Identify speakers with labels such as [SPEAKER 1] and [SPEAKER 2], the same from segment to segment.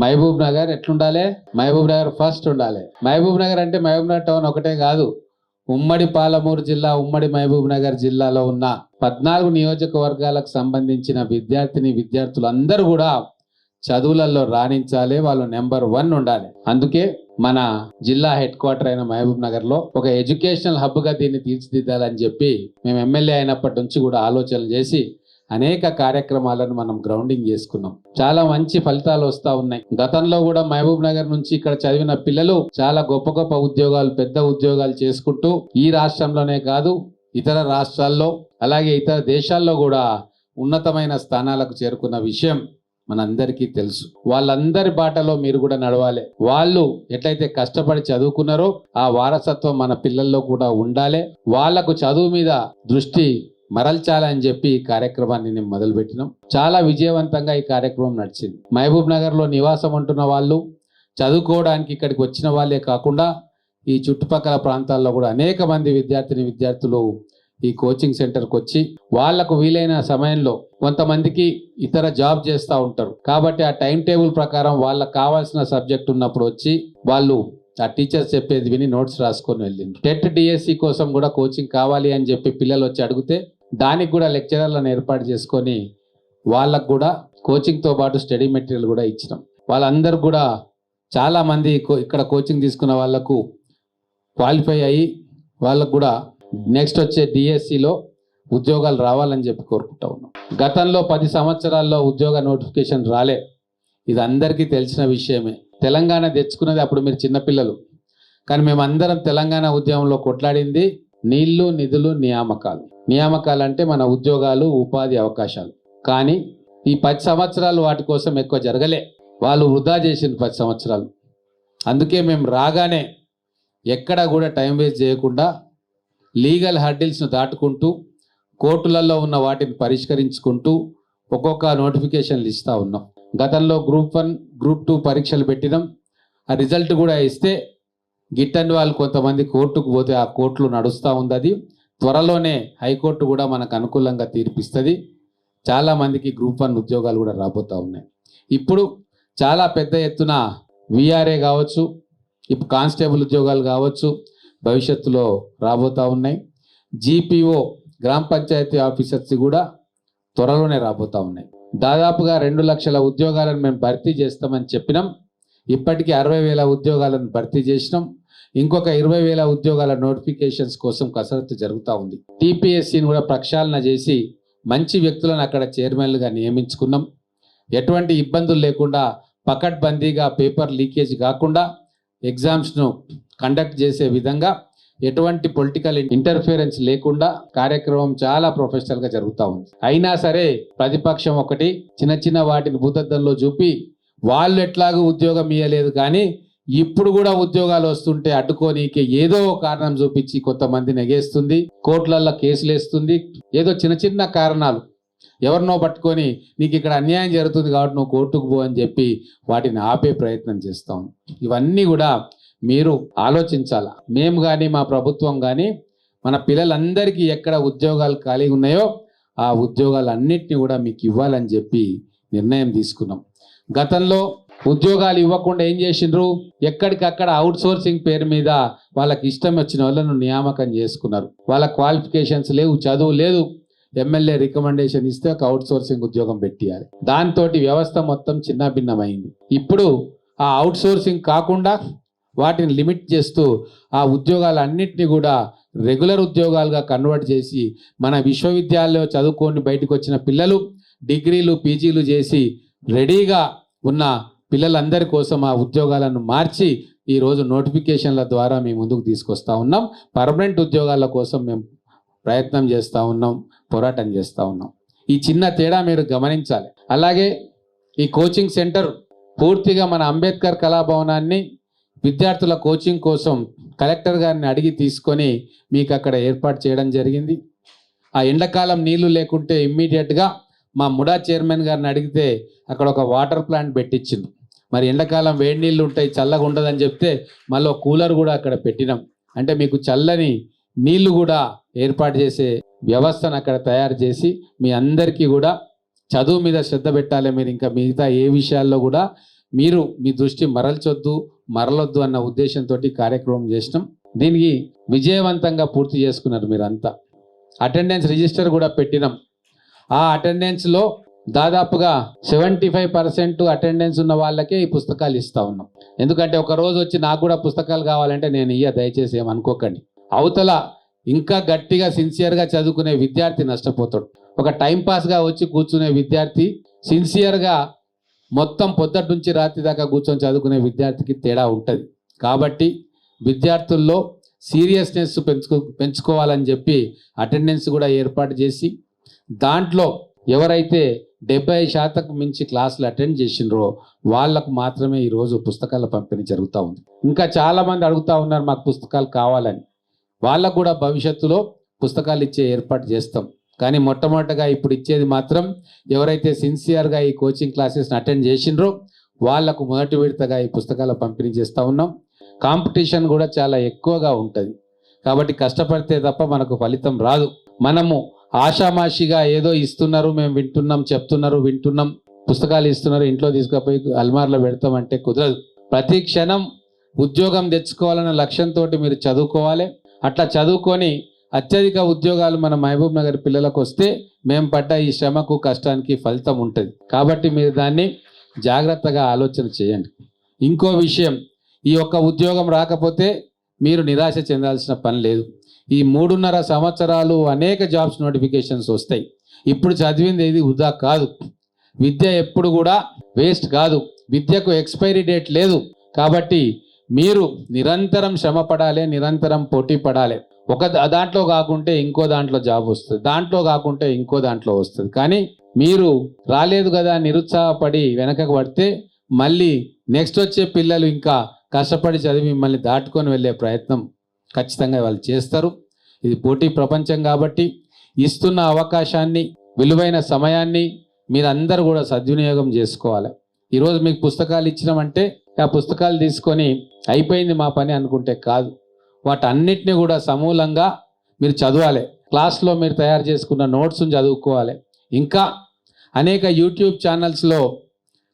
[SPEAKER 1] మహబూబ్ నగర్ ఎట్లుండాలి? మహబూబ్ నగర్ ఫస్ట్ ఉండాలి. మహబూబ్ నగర్ అంటే మహబూబ్ నగర్ టౌన్ ఒకటే కాదు. ఉమ్మడి పాలమూరు జిల్లా ఉమ్మడి మహబూబ్ నగర్ జిల్లాలో ఉన్న పద్నాలుగు నియోజకవర్గాలకు సంబంధించిన విద్యార్థిని విద్యార్థులు అందరూ కూడా చదువులలో రాణించాలి వాళ్ళు నెంబర్ వన్ ఉండాలి. అందుకే మన జిల్లా హెడ్ క్వార్టర్ అయిన మహబూబ్ నగర్లో ఒక ఎడ్యుకేషనల్ హబ్గా దీన్ని తీర్చిదిద్దాలని చెప్పి మేము ఎమ్మెల్యే అయినప్పటి నుంచి కూడా ఆలోచనలు చేసి అనేక కార్యక్రమాలను మనం గ్రౌండింగ్ చేసుకున్నాం. చాలా మంచి ఫలితాలు వస్తా ఉన్నాయి. గతంలో కూడా మహబూబ్ నగర్ నుంచి ఇక్కడ చదివిన పిల్లలు చాలా గొప్ప గొప్ప ఉద్యోగాలు పెద్ద ఉద్యోగాలు చేసుకుంటూ ఈ రాష్ట్రంలోనే కాదు ఇతర రాష్ట్రాల్లో అలాగే ఇతర దేశాల్లో కూడా ఉన్నతమైన స్థానాలకు చేరుకున్న విషయం మనందరికీ తెలుసు. వాళ్ళందరి బాటలో మీరు కూడా నడవాలి. వాళ్ళు ఎట్లయితే కష్టపడి చదువుకున్నారో ఆ వారసత్వం మన పిల్లల్లో కూడా ఉండాలి. వాళ్ళకు చదువు మీద దృష్టి మరల్చాలని చెప్పి ఈ కార్యక్రమాన్ని నేను మొదలుపెట్టినాం. చాలా విజయవంతంగా ఈ కార్యక్రమం నడిచింది. మహబూబ్ నగర్లో నివాసం ఉంటున్న వాళ్ళు చదువుకోవడానికి ఇక్కడికి వచ్చిన వాళ్ళే కాకుండా ఈ చుట్టుపక్కల ప్రాంతాల్లో కూడా అనేక మంది విద్యార్థిని విద్యార్థులు ఈ కోచింగ్ సెంటర్కి వచ్చి వాళ్ళకు వీలైన సమయంలో కొంతమందికి ఇతర జాబ్ చేస్తూ ఉంటారు. కాబట్టి ఆ టైం టేబుల్ ప్రకారం వాళ్ళకి కావాల్సిన సబ్జెక్ట్ ఉన్నప్పుడు వచ్చి వాళ్ళు ఆ టీచర్స్ చెప్పేది విని నోట్స్ రాసుకొని వెళ్ళింది టెట్ డిఎస్సి కోసం కూడా కోచింగ్ కావాలి అని చెప్పి పిల్లలు వచ్చి అడిగితే దానికి కూడా లెక్చరర్లను ఏర్పాటు చేసుకొని వాళ్ళకు కూడా కోచింగ్తో పాటు స్టడీ మెటీరియల్ కూడా ఇచ్చినాం. వాళ్ళందరూ కూడా చాలామంది ఇక్కడ కోచింగ్ తీసుకున్న వాళ్ళకు క్వాలిఫై అయ్యి వాళ్ళకు కూడా నెక్స్ట్ వచ్చే డిఎస్సిలో ఉద్యోగాలు రావాలని చెప్పి కోరుకుంటా ఉన్నాం. గతంలో పది సంవత్సరాల్లో ఉద్యోగ నోటిఫికేషన్ రాలే. ఇది అందరికీ తెలిసిన విషయమే. తెలంగాణ తెచ్చుకున్నది అప్పుడు మీరు చిన్నపిల్లలు. కానీ మేమందరం తెలంగాణ ఉద్యమంలో కొట్లాడింది. నీళ్ళు నిధులు నియామకాలు. నియామకాలు అంటే మన ఉద్యోగాలు ఉపాధి అవకాశాలు. కానీ ఈ పది సంవత్సరాలు వాటి కోసం ఎక్కువ జరగలే. వాళ్ళు వృధా చేసింది పది సంవత్సరాలు. అందుకే మేము రాగానే ఎక్కడ కూడా టైం వేస్ట్ చేయకుండా లీగల్ హర్డిల్స్ను దాటుకుంటూ కోర్టులలో ఉన్న వాటిని పరిష్కరించుకుంటూ ఒక్కొక్క నోటిఫికేషన్లు ఇస్తూ ఉన్నాం. గతంలో గ్రూప్ వన్ గ్రూప్ టూ పరీక్షలు పెట్టినాం. ఆ రిజల్ట్ కూడా ఇస్తే గిట్టని వాళ్ళు కొంతమంది కోర్టుకు పోతే ఆ కోర్టులు నడుస్తూ ఉంది అది త్వరలోనే హైకోర్టు కూడా మనకు అనుకూలంగా తీర్పిస్తుంది. చాలామందికి గ్రూప్ వన్ ఉద్యోగాలు కూడా రాబోతూ ఉన్నాయి. ఇప్పుడు చాలా పెద్ద ఎత్తున విఆర్ఏ కావచ్చు ఇప్పుడు కానిస్టేబుల్ ఉద్యోగాలు కావచ్చు భవిష్యత్తులో రాబోతూ ఉన్నాయి. జీపీఓ గ్రామ పంచాయతీ ఆఫీసర్స్ కూడా త్వరలోనే రాబోతూ ఉన్నాయి. దాదాపుగా రెండు లక్షల ఉద్యోగాలను మేము భర్తీ చేస్తామని చెప్పినాం. ఇప్పటికీ అరవై వేల ఉద్యోగాలను భర్తీ చేసినాం. ఇంకొక ఇరవై వేల ఉద్యోగాల నోటిఫికేషన్స్ కోసం కసరత్తు జరుగుతూ ఉంది. టీపీఎస్సీని కూడా ప్రక్షాళన చేసి మంచి వ్యక్తులను అక్కడ చైర్మన్లుగా నియమించుకున్నాం. ఎటువంటి ఇబ్బందులు లేకుండా పకడ్బందీగా పేపర్ లీకేజ్ కాకుండా ఎగ్జామ్స్ను కండక్ట్ చేసే విధంగా ఎటువంటి పొలిటికల్ ఇంటర్ఫియరెన్స్ లేకుండా కార్యక్రమం చాలా ప్రొఫెషనల్గా జరుగుతూ ఉంది. అయినా సరే ప్రతిపక్షం ఒకటి చిన్న చిన్న వాటిని భూతద్దంలో చూపి వాళ్ళు ఎట్లాగూ ఉద్యోగం ఇవ్వలేదు కానీ ఇప్పుడు కూడా ఉద్యోగాలు వస్తుంటే అడ్డుకోనీకి ఏదో కారణం చూపించి కొంతమంది నెగేస్తుంది కోర్టులలో కేసులు వేస్తుంది ఏదో చిన్న చిన్న కారణాలు. ఎవరినో పట్టుకొని నీకు ఇక్కడ అన్యాయం జరుగుతుంది కాబట్టి నువ్వు కోర్టుకు పో అని చెప్పి వాటిని ఆపే ప్రయత్నం చేస్తాం. ఇవన్నీ కూడా మీరు ఆలోచించాలా? మేము కానీ మా ప్రభుత్వం కానీ మన పిల్లలందరికీ ఎక్కడ ఉద్యోగాలు ఖాళీ ఉన్నాయో ఆ ఉద్యోగాలన్నింటినీ కూడా మీకు ఇవ్వాలని చెప్పి నిర్ణయం తీసుకున్నాం. గతంలో ఉద్యోగాలు ఇవ్వకుండా ఏం చేసిండ్రు? ఎక్కడికక్కడ అవుట్ సోర్సింగ్ పేరు మీద వాళ్ళకి ఇష్టం వచ్చిన వాళ్ళను నియామకం చేసుకున్నారు. వాళ్ళ క్వాలిఫికేషన్స్ లేవు చదువు లేదు. ఎమ్మెల్యే రికమెండేషన్ ఇస్తే ఒక అవుట్ సోర్సింగ్ ఉద్యోగం పెట్టియాలి. దాంతో వ్యవస్థ మొత్తం చిన్న భిన్నమైంది ఇప్పుడు ఆ అవుట్ సోర్సింగ్ కాకుండా వాటిని లిమిట్ చేస్తూ ఆ ఉద్యోగాలన్నింటినీ కూడా రెగ్యులర్ ఉద్యోగాలుగా కన్వర్ట్ చేసి మన విశ్వవిద్యాలయంలో చదువుకొని బయటకు వచ్చిన పిల్లలు డిగ్రీలు పీజీలు చేసి రెడీగా ఉన్న పిల్లలందరి కోసం ఆ ఉద్యోగాలను మార్చి ఈరోజు నోటిఫికేషన్ల ద్వారా మేము ముందుకు తీసుకొస్తా ఉన్నాం. పర్మనెంట్ ఉద్యోగాల కోసం మేము ప్రయత్నం చేస్తూ ఉన్నాం పోరాటం చేస్తూ ఉన్నాం. ఈ చిన్న తేడా మీరు గమనించాలి. అలాగే ఈ కోచింగ్ సెంటర్ పూర్తిగా మన అంబేద్కర్ కళాభవనాన్ని విద్యార్థుల కోచింగ్ కోసం కలెక్టర్ గారిని అడిగి తీసుకొని మీకు అక్కడ ఏర్పాటు చేయడం జరిగింది. ఆ ఎండాకాలం నీళ్ళు లేకుంటే ఇమ్మీడియట్గా మా ముడా చైర్మన్ గారిని అడిగితే అక్కడ ఒక వాటర్ ప్లాంట్ పెట్టించింది మరి ఎండాకాలం వేడి నీళ్ళు ఉంటాయి చల్లగా ఉండదని చెప్తే మళ్ళీ కూలర్ కూడా అక్కడ పెట్టినాం. అంటే మీకు చల్లని నీళ్ళు కూడా ఏర్పాటు చేసే వ్యవస్థను అక్కడ తయారు చేసి మీ అందరికీ కూడా చదువు మీద శ్రద్ధ పెట్టాలి. మీరు ఇంకా మిగతా ఏ విషయాల్లో కూడా మీరు మీ దృష్టి మరల్చొద్దు మరలొద్దు అన్న ఉద్దేశంతో కార్యక్రమం చేసినాం. దీనికి విజయవంతంగా పూర్తి చేసుకున్నారు మీరంతా. అటెండెన్స్ రిజిస్టర్ కూడా పెట్టినాం. ఆ అటెండెన్స్లో దాదాపుగా సెవెంటీ ఫైవ్ పర్సెంట్ అటెండెన్స్ ఉన్న వాళ్ళకే ఈ పుస్తకాలు ఇస్తా ఉన్నాం. ఎందుకంటే ఒక రోజు వచ్చి నాకు కూడా పుస్తకాలు కావాలంటే నేను ఇయ్య దయచేసి ఏమనుకోకండి. అవతల ఇంకా గట్టిగా సిన్సియర్గా చదువుకునే విద్యార్థి నష్టపోతాడు. ఒక టైంపాస్గా వచ్చి కూర్చునే విద్యార్థి సిన్సియర్గా మొత్తం పొద్దుటి నుంచి రాత్రి దాకా కూర్చొని చదువుకునే విద్యార్థికి తేడా ఉంటుంది. కాబట్టి విద్యార్థుల్లో సీరియస్నెస్ పెంచుకో పెంచుకోవాలని చెప్పి అటెండెన్స్ కూడా ఏర్పాటు చేసి దాంట్లో ఎవరైతే డెబ్బై శాతం మించి క్లాసులు అటెండ్ చేసినరో వాళ్ళకు మాత్రమే ఈరోజు పుస్తకాల పంపిణీ జరుగుతూ ఉంది. ఇంకా చాలామంది అడుగుతూ ఉన్నారు మాకు పుస్తకాలు కావాలని. వాళ్ళకు కూడా భవిష్యత్తులో పుస్తకాలు ఇచ్చే ఏర్పాటు చేస్తాం. కానీ మొట్టమొదటగా ఇప్పుడు ఇచ్చేది మాత్రం ఎవరైతే సిన్సియర్గా ఈ కోచింగ్ క్లాసెస్ని అటెండ్ చేసినరో వాళ్ళకు మొదటి విడతగా ఈ పుస్తకాల పంపిణీ చేస్తూ ఉన్నాం. కాంపిటీషన్ కూడా చాలా ఎక్కువగా ఉంటుంది. కాబట్టి కష్టపడితే తప్ప మనకు ఫలితం రాదు. మనము ఆషామాషిగా ఏదో ఇస్తున్నారు మేము వింటున్నాం చెప్తున్నారు వింటున్నాం పుస్తకాలు ఇస్తున్నారు ఇంట్లో తీసుకుపోయి అల్మార్లో పెడతామంటే కుదరదు. ప్రతి క్షణం ఉద్యోగం తెచ్చుకోవాలన్న లక్ష్యంతో మీరు చదువుకోవాలి. అట్లా చదువుకొని అత్యధిక ఉద్యోగాలు మన మహబూబ్ నగర్ పిల్లలకు వస్తే మేము పడ్డ ఈ శ్రమకు కష్టానికి ఫలితం ఉంటుంది. కాబట్టి మీరు దాన్ని జాగ్రత్తగా ఆలోచన చేయండి. ఇంకో విషయం ఈ యొక్క ఉద్యోగం రాకపోతే మీరు నిరాశ చెందాల్సిన పని లేదు. ఈ మూడున్నర సంవత్సరాలు అనేక జాబ్స్ నోటిఫికేషన్స్ వస్తాయి. ఇప్పుడు చదివింది ఏది వృధా కాదు. విద్య ఎప్పుడు కూడా వేస్ట్ కాదు. విద్యకు ఎక్స్పైరీ డేట్ లేదు. కాబట్టి మీరు నిరంతరం శ్రమ పడాలి నిరంతరం పోటీ పడాలి. ఒక దాంట్లో కాకుంటే ఇంకో దాంట్లో జాబ్ వస్తుంది. దాంట్లో కాకుంటే ఇంకో దాంట్లో వస్తుంది. కానీ మీరు రాలేదు కదా నిరుత్సాహపడి వెనకకు పడితే మళ్ళీ నెక్స్ట్ వచ్చే పిల్లలు ఇంకా కష్టపడి చదివి మిమ్మల్ని దాటుకొని వెళ్ళే ప్రయత్నం ఖచ్చితంగా వాళ్ళు చేస్తారు. ఇది పోటీ ప్రపంచం కాబట్టి ఇస్తున్న అవకాశాన్ని విలువైన సమయాన్ని మీరందరూ కూడా సద్వినియోగం చేసుకోవాలి. ఈరోజు మీకు పుస్తకాలు ఇచ్చినామంటే ఆ పుస్తకాలు తీసుకొని అయిపోయింది మా పని అనుకుంటే కాదు. వాటన్నిటిని కూడా సమూలంగా మీరు చదవాలి. క్లాస్లో మీరు తయారు చేసుకున్న నోట్స్ని చదువుకోవాలి. ఇంకా అనేక యూట్యూబ్ ఛానల్స్లో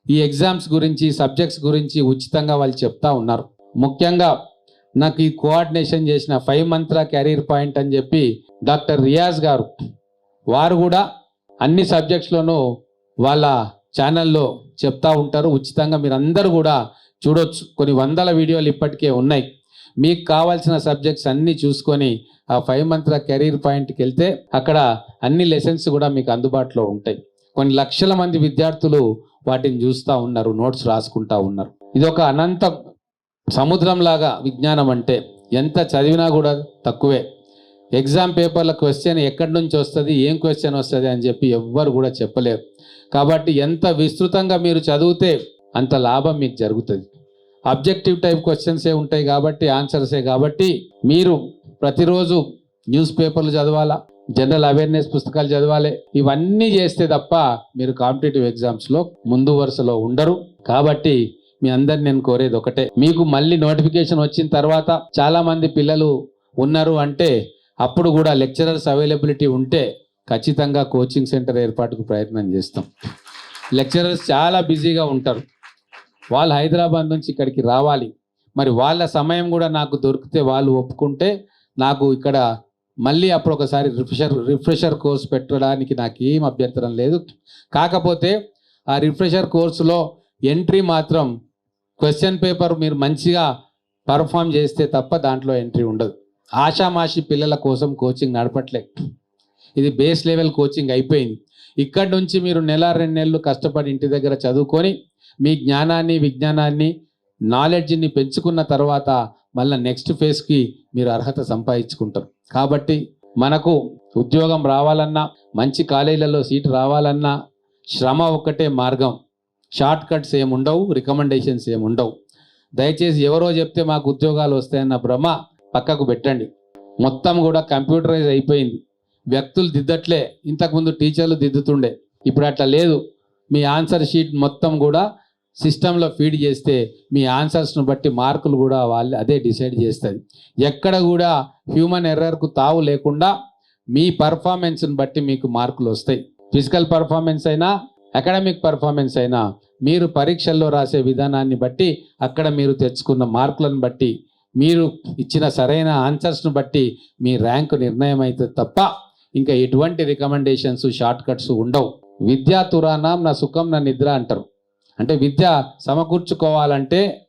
[SPEAKER 1] ఈ ఎగ్జామ్స్ గురించి సబ్జెక్ట్స్ గురించి ఉచితంగా వాళ్ళు చెప్తా ఉన్నారు. ముఖ్యంగా నాకు ఈ కోఆర్డినేషన్ చేసిన ఫైవ్ మంత్ర కెరీర్ పాయింట్ అని చెప్పి డాక్టర్ రియాజ్ గారు వారు కూడా అన్ని సబ్జెక్ట్స్లోనూ వాళ్ళ ఛానల్లో చెప్తా ఉంటారు. ఉచితంగా మీరు అందరూ కూడా చూడొచ్చు. కొన్ని వందల వీడియోలు ఇప్పటికే ఉన్నాయి. మీకు కావాల్సిన సబ్జెక్ట్స్ అన్నీ చూసుకొని ఆ ఫైవ్ మంత్ర కెరీర్ పాయింట్కి వెళ్తే అక్కడ అన్ని లెసన్స్ కూడా మీకు అందుబాటులో ఉంటాయి. కొన్ని లక్షల మంది విద్యార్థులు వాటిని చూస్తూ ఉన్నారు నోట్స్ రాసుకుంటా ఉన్నారు. ఇది ఒక అనంత సముద్రంలాగా విజ్ఞానం అంటే ఎంత చదివినా కూడా తక్కువే. ఎగ్జామ్ పేపర్ల క్వశ్చన్ ఎక్కడి నుంచి వస్తుంది ఏం క్వశ్చన్ వస్తుంది అని చెప్పి ఎవ్వరు కూడా చెప్పలేరు. కాబట్టి ఎంత విస్తృతంగా మీరు చదివితే అంత లాభం మీకు జరుగుతుంది. అబ్జెక్టివ్ టైప్ క్వశ్చన్సే ఉంటాయి కాబట్టి ఆన్సర్సే కాబట్టి మీరు ప్రతిరోజు న్యూస్ పేపర్లు చదవాలా జనరల్ అవేర్నెస్ పుస్తకాలు చదవాలి? ఇవన్నీ చేస్తే తప్ప మీరు కాంపిటేటివ్ ఎగ్జామ్స్లో ముందు వరుసలో ఉండరు. కాబట్టి మీ అందరిని నేను కోరేది ఒకటే. మీకు మళ్ళీ నోటిఫికేషన్ వచ్చిన తర్వాత చాలా మంది పిల్లలు ఉన్నారు అంటే అప్పుడు కూడా లెక్చరర్స్ అవైలబిలిటీ ఉంటే ఖచ్చితంగా కోచింగ్ సెంటర్ ఏర్పాటుకు ప్రయత్నం చేస్తాం. లెక్చరర్స్ చాలా బిజీగా ఉంటారు. వాళ్ళు హైదరాబాద్ నుంచి ఇక్కడికి రావాలి. మరి వాళ్ళ సమయం కూడా నాకు దొరికితే వాళ్ళు ఒప్పుకుంటే నాకు ఇక్కడ మళ్ళీ అప్పుడు ఒకసారి రిఫ్రెషర్ రిఫ్రెషర్ కోర్స్ పెట్టడానికి నాకు ఏం అభ్యంతరం లేదు. కాకపోతే ఆ రిఫ్రెషర్ కోర్సులో ఎంట్రీ మాత్రం క్వశ్చన్ పేపర్ మీరు మంచిగా పర్ఫామ్ చేస్తే తప్ప దాంట్లో ఎంట్రీ ఉండదు. ఆషామాషి పిల్లల కోసం కోచింగ్ నడపట్లే ఇది బేస్ లెవెల్ కోచింగ్ అయిపోయింది. ఇక్కడి నుంచి మీరు నెల రెండు నెలలు కష్టపడి ఇంటి దగ్గర చదువుకొని మీ జ్ఞానాన్ని విజ్ఞానాన్ని నాలెడ్జ్ని పెంచుకున్న తర్వాత మళ్ళీ నెక్స్ట్ ఫేజ్కి మీరు అర్హత సంపాదించుకుంటారు. కాబట్టి మనకు ఉద్యోగం రావాలన్నా మంచి కాలేజీలలో సీటు రావాలన్నా శ్రమ ఒక్కటే మార్గం. షార్ట్ కట్స్ ఏముండవు రికమెండేషన్స్ ఏముండవు దయచేసి ఎవరో చెప్తే మాకు ఉద్యోగాలు వస్తాయన్న భ్రమ పక్కకు పెట్టండి. మొత్తం కూడా కంప్యూటరైజ్ అయిపోయింది. వ్యక్తులు దిద్దట్లే ఇంతకుముందు టీచర్లు దిద్దుతుండే. ఇప్పుడు అట్లా లేదు. మీ ఆన్సర్ షీట్ మొత్తం కూడా సిస్టంలో ఫీడ్ చేస్తే మీ ఆన్సర్స్ను బట్టి మార్కులు కూడా వాళ్ళు అదే డిసైడ్ చేస్తుంది. ఎక్కడ కూడా హ్యూమన్ ఎర్రర్కు తావు లేకుండా మీ పర్ఫార్మెన్స్ని బట్టి మీకు మార్కులు వస్తాయి. ఫిజికల్ పర్ఫార్మెన్స్ అయినా అకాడమిక్ పర్ఫార్మెన్స్ అయినా మీరు పరీక్షల్లో రాసే విధానాన్ని బట్టి అక్కడ మీరు తెచ్చుకున్న మార్కులను బట్టి మీరు ఇచ్చిన సరైన ఆన్సర్స్ను బట్టి మీ ర్యాంకు నిర్ణయం అయితే తప్ప ఇంకా ఎటువంటి రికమెండేషన్స్ షార్ట్ కట్స్ ఉండవు. విద్యా తురాణం నా సుఖం నా నిద్ర అంటారు. అంటే విద్య సమకూర్చుకోవాలంటే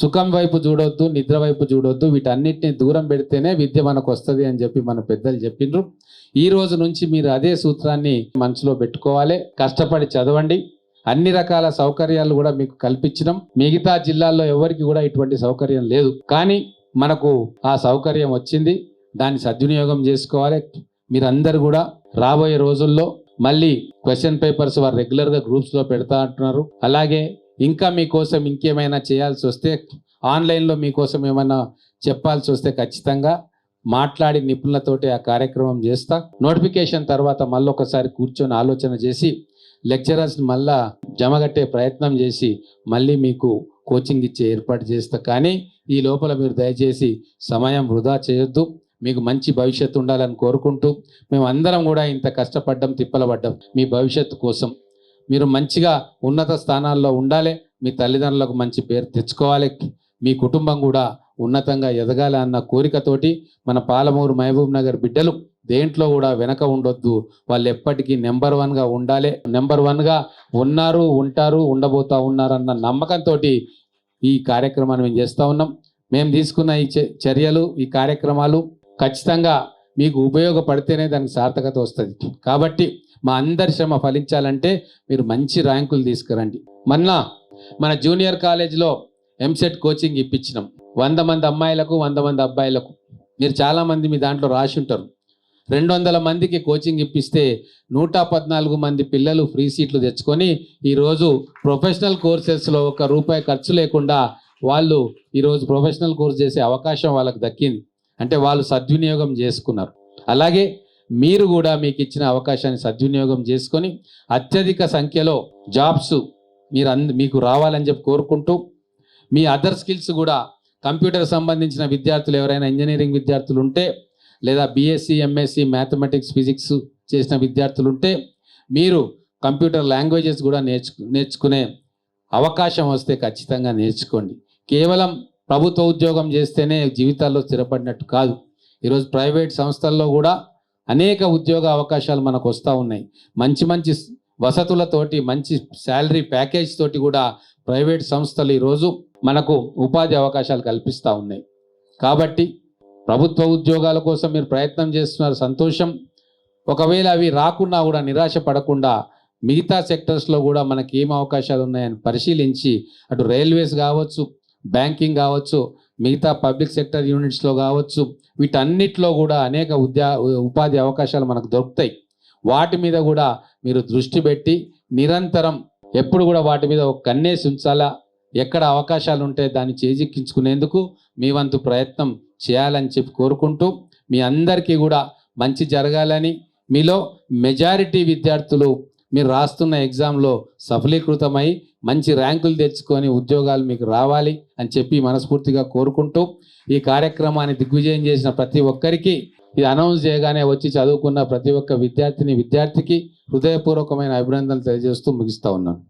[SPEAKER 1] సుఖం వైపు చూడొద్దు నిద్ర వైపు చూడొద్దు వీటన్నిటిని దూరం పెడితేనే విద్య మనకు వస్తుంది అని చెప్పి మన పెద్దలు చెప్పిండ్రు. ఈ రోజు నుంచి మీరు అదే సూత్రాన్ని మనసులో పెట్టుకోవాలి. కష్టపడి చదవండి. అన్ని రకాల సౌకర్యాలు కూడా మీకు కల్పించడం మిగతా జిల్లాల్లో ఎవరికి కూడా ఇటువంటి సౌకర్యం లేదు. కానీ మనకు ఆ సౌకర్యం వచ్చింది. దాన్ని సద్వినియోగం చేసుకోవాలి. మీరందరూ కూడా రాబోయే రోజుల్లో మళ్ళీ క్వశ్చన్ పేపర్స్ వారు రెగ్యులర్గా గ్రూప్స్లో పెడతా అంటున్నారు. అలాగే ఇంకా మీకోసం ఇంకేమైనా చేయాల్సి వస్తే ఆన్లైన్లో మీకోసం ఏమైనా చెప్పాల్సి వస్తే ఖచ్చితంగా మాట్లాడి నిపుణులతోటి ఆ కార్యక్రమం చేస్తా. నోటిఫికేషన్ తర్వాత మళ్ళీ ఒకసారి కూర్చొని ఆలోచన చేసి లెక్చరర్స్ మళ్ళా జమగట్టే ప్రయత్నం చేసి మళ్ళీ మీకు కోచింగ్ ఇచ్చే ఏర్పాటు చేస్తా. కానీ ఈ లోపల మీరు దయచేసి సమయం వృధా చేయొద్దు. మీకు మంచి భవిష్యత్తు ఉండాలని కోరుకుంటూ మేము అందరం కూడా ఇంత కష్టపడ్డం తిప్పలబడ్డం మీ భవిష్యత్తు కోసం మీరు మంచిగా ఉన్నత స్థానాల్లో ఉండాలి. మీ తల్లిదండ్రులకు మంచి పేరు తెచ్చుకోవాలి. మీ కుటుంబం కూడా ఉన్నతంగా ఎదగాలి అన్న కోరికతోటి మన పాలమూరు మహబూబ్ నగర్ బిడ్డలు దేంట్లో కూడా వెనక ఉండొద్దు. వాళ్ళు ఎప్పటికీ నెంబర్ వన్గా ఉండాలి. నెంబర్ వన్గా ఉన్నారు ఉంటారు ఉండబోతా ఉన్నారు అన్న నమ్మకంతో ఈ కార్యక్రమాన్ని మేము చేస్తూ ఉన్నాం. మేము తీసుకున్న ఈ చ- చర్యలు ఈ కార్యక్రమాలు ఖచ్చితంగా మీకు ఉపయోగపడితేనే దానికి సార్థకత వస్తుంది. కాబట్టి మా అందరి శ్రమ ఫలించాలంటే మీరు మంచి ర్యాంకులు తీసుకురండి. మొన్న మన జూనియర్ కాలేజీలో ఎంసెట్ కోచింగ్ ఇప్పించినాం. వంద మంది అమ్మాయిలకు వంద మంది అబ్బాయిలకు. మీరు చాలామంది మీ దాంట్లో రాసి ఉంటారు. రెండు వందల మందికి కోచింగ్ ఇప్పిస్తే నూట పద్నాలుగు మంది పిల్లలు ఫ్రీ సీట్లు తెచ్చుకొని ఈరోజు ప్రొఫెషనల్ కోర్సెస్లో ఒక రూపాయి ఖర్చు లేకుండా వాళ్ళు ఈరోజు ప్రొఫెషనల్ కోర్స్ చేసే అవకాశం వాళ్ళకి దక్కింది. అంటే వాళ్ళు సద్వినియోగం చేసుకున్నారు. అలాగే మీరు కూడా మీకు ఇచ్చిన అవకాశాన్ని సద్వినియోగం చేసుకొని అత్యధిక సంఖ్యలో జాబ్స్ మీరు అంద మీకు రావాలని చెప్పి కోరుకుంటూ మీ అదర్ స్కిల్స్ కూడా కంప్యూటర్ సంబంధించిన విద్యార్థులు ఎవరైనా ఇంజనీరింగ్ విద్యార్థులు ఉంటే లేదా బీఎస్సీ ఎంఎస్సీ మ్యాథమెటిక్స్ ఫిజిక్స్ చేసిన విద్యార్థులు ఉంటే మీరు కంప్యూటర్ లాంగ్వేజెస్ కూడా నేర్చు నేర్చుకునే అవకాశం వస్తే ఖచ్చితంగా నేర్చుకోండి. కేవలం ప్రభుత్వ ఉద్యోగం చేస్తేనే జీవితాల్లో స్థిరపడినట్టు కాదు. ఈరోజు ప్రైవేట్ సంస్థల్లో కూడా అనేక ఉద్యోగ అవకాశాలు మనకు వస్తూ ఉన్నాయి. మంచి మంచి వసతులతోటి మంచి శాలరీ ప్యాకేజ్ తోటి కూడా ప్రైవేట్ సంస్థలు ఈరోజు మనకు ఉపాధి అవకాశాలు కల్పిస్తూ ఉన్నాయి. కాబట్టి ప్రభుత్వ ఉద్యోగాల కోసం మీరు ప్రయత్నం చేస్తున్నారు సంతోషం. ఒకవేళ అవి రాకున్నా కూడా నిరాశ పడకుండా మిగతా సెక్టర్స్లో కూడా మనకి ఏం అవకాశాలు ఉన్నాయని పరిశీలించి అటు రైల్వేస్ కావచ్చు బ్యాంకింగ్ కావచ్చు మిగతా పబ్లిక్ సెక్టర్ యూనిట్స్లో కావచ్చు వీటన్నిటిలో కూడా అనేక ఉద్యా ఉపాధి అవకాశాలు మనకు దొరుకుతాయి. వాటి మీద కూడా మీరు దృష్టి పెట్టి నిరంతరం ఎప్పుడు కూడా వాటి మీద ఒక కన్నేసి ఉంచాలా? ఎక్కడ అవకాశాలు ఉంటే దాన్ని చేజిక్కించుకునేందుకు మీ వంతు ప్రయత్నం చేయాలని చెప్పి కోరుకుంటూ మీ అందరికీ కూడా మంచి జరగాలని మీలో మెజారిటీ విద్యార్థులు మీరు రాస్తున్న ఎగ్జామ్లో సఫలీకృతమై మంచి ర్యాంకులు తెచ్చుకొని ఉద్యోగాలు మీకు రావాలి అని చెప్పి మనస్ఫూర్తిగా కోరుకుంటూ ఈ కార్యక్రమాన్ని దిగ్విజయం చేసిన ప్రతి ఒక్కరికి ఇది అనౌన్స్ చేయగానే వచ్చి చదువుకున్న ప్రతి ఒక్క విద్యార్థిని విద్యార్థికి హృదయపూర్వకమైన అభినందనలు తెలియజేస్తూ ముగిస్తా ఉన్నాను.